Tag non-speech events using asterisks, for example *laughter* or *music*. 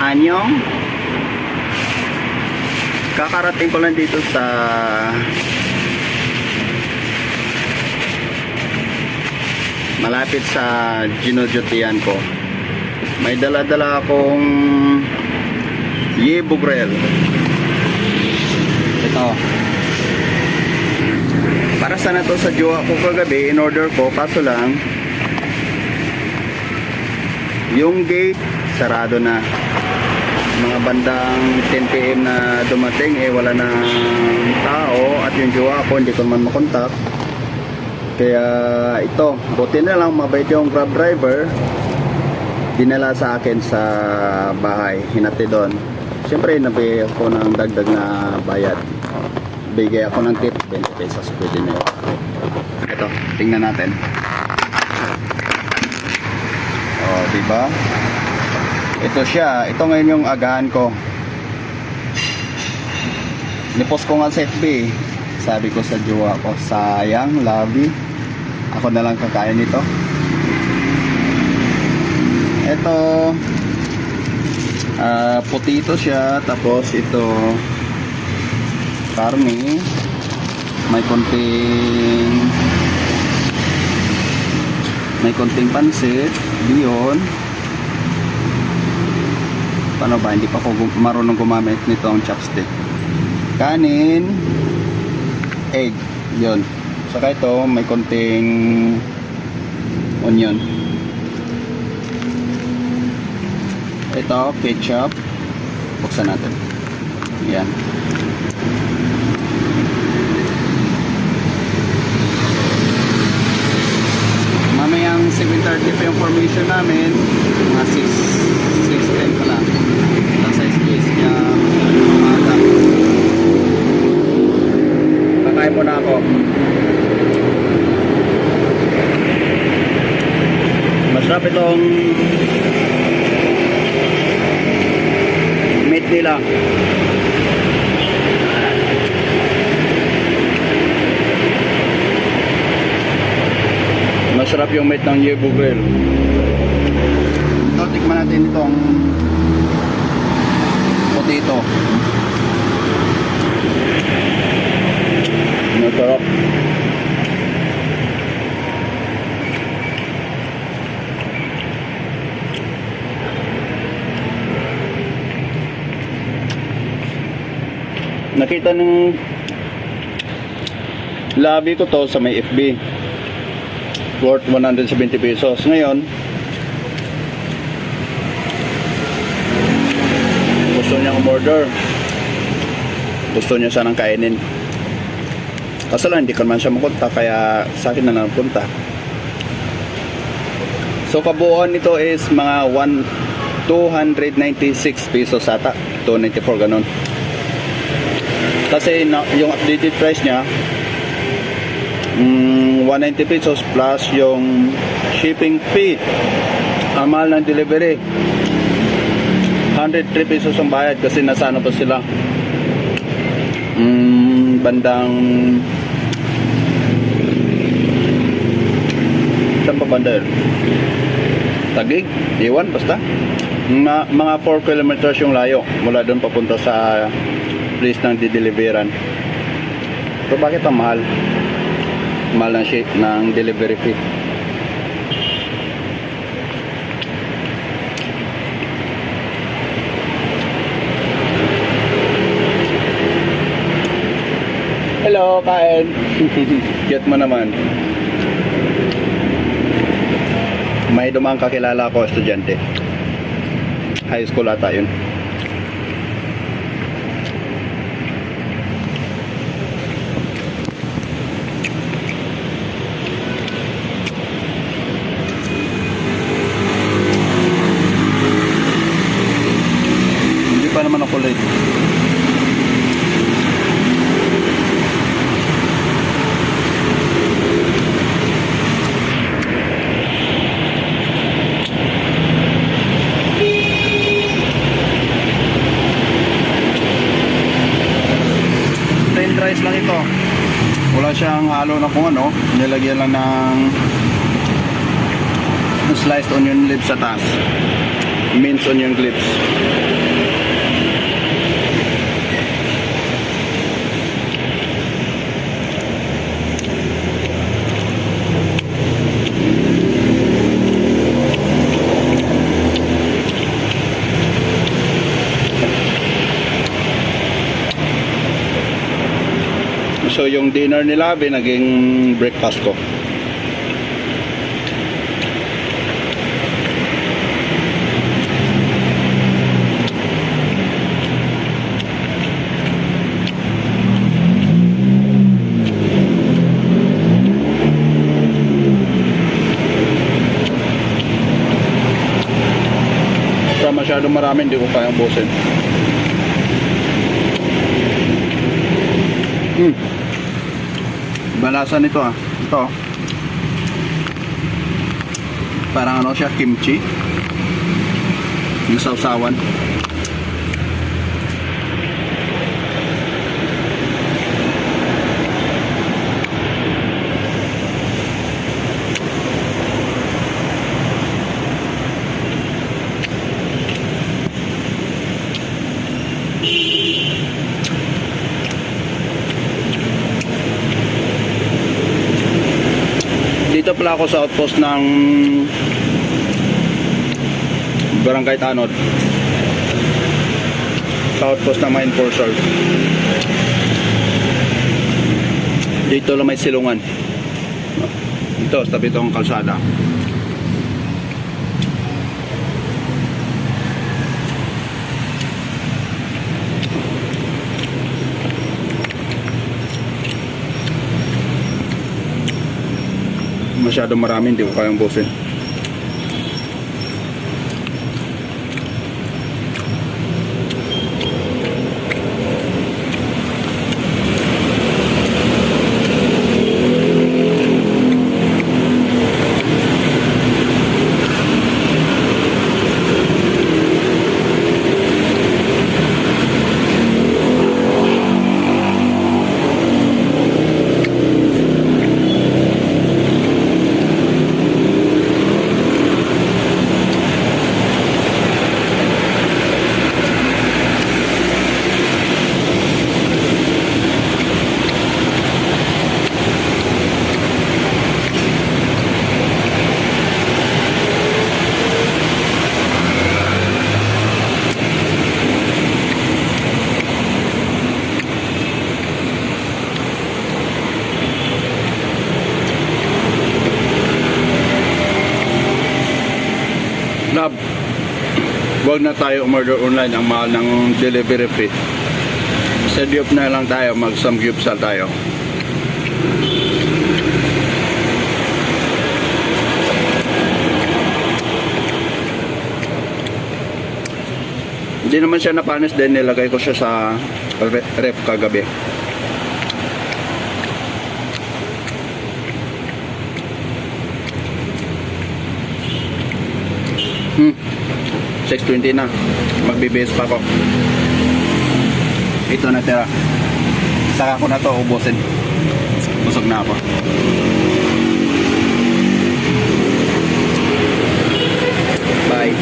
Anyong. Kakarating ko lang dito sa malapit sa ginodyotian ko. May dala-dala akong Yebugrel. Ito. Para sana to sa jowa ko kagabi, in order ko, kaso lang, yung gate, sarado na. Mga bandang 10pm na dumating, eh wala na tao, at yung jowa ko, hindi ko naman makontak. Kaya ito, buti na lang mabait yung grab driver, dinala sa akin sa bahay, hinati doon. Siyempre, nabigay ako ng dagdag na bayad. Bigay ako ng tip, 20 pesos, pwede na yun. Ito, tingnan natin. Oh, di ba? Ito siya, ito ngayon yung agahan ko. Nipost ko nga sa FB. Sabi ko sa jowa ko, sayang, labi. Ako na lang kakain nito. Ito, ah putito siya, tapos ito, karne, may konting may konting pansit, biyon. Paano ba? Hindi pa ako marunong gumamit nito ang chopstick. Kanin, egg, yon. Saka ito, may konting onion. Ito, ketchup. Buksan natin. Yan. Mamayang 7.30 pa yung formation namin. Mga 6, 6.10 pa lang. Nasa space niya. Umaga. Kakain muna ako. Masarap itong meat nila. Masarap yung meat ng Yebu Grill. Ito, tikman natin itong potato. Masarap. Nakita ng labi ko to sa may FB worth 170 pesos. Ngayon, umorder. Gusto niya sanang kainin. Kaso lang, hindi ko naman siya makunta, kaya sa akin na lang punta. So, kabuuan nito is mga 1, 296 pesos ata. 294 ganun. Kasi na, yung updated price niya, mm, 190 pesos plus yung shipping fee. Ang mahal ng delivery. 103 pesos ang bayad kasi nasa ano pa sila. Mm, bandang Saan pa banda yun? Tagig? Iwan basta. Mga, mga 4 kilometers yung layo mula doon papunta sa place ng dideliveran. So bakit ang mahal? Mahal ng, ng delivery fee. Hello, kain. *laughs* Cute mo naman. May dumang kakilala ko, estudyante. High school ata yun. Hindi pa naman ako late. Plain rice lang ito. Wala siyang halo ano. Nilagyan lang ng sliced onion leaves sa taas. Minced onion clips. So yung dinner nila, naging breakfast ko. Masyadong marami, hindi ko kayang busin. Hmm. Balasa nito ah. Ito. Parang ano siya, kimchi. Yung sausawan. Pala ako sa outpost ng Barangay Tanod. Sa outpost ng Mine Enforcer. Dito lang may silungan. Ito, sa tabi itong kalsada. Masyadong marami, hindi ko kayang busin. Lab, huwag na tayo umorder online ang mahal ng delivery fee. Sa Diop na lang tayo, mag-samgyupsal tayo. Hindi naman siya napanis din, nilagay ko siya sa re- ref kagabi. 6.20 na. Magbibihis pa ako. Ito na tira. Saka ko na to ubusin. Busog na ako. Bye.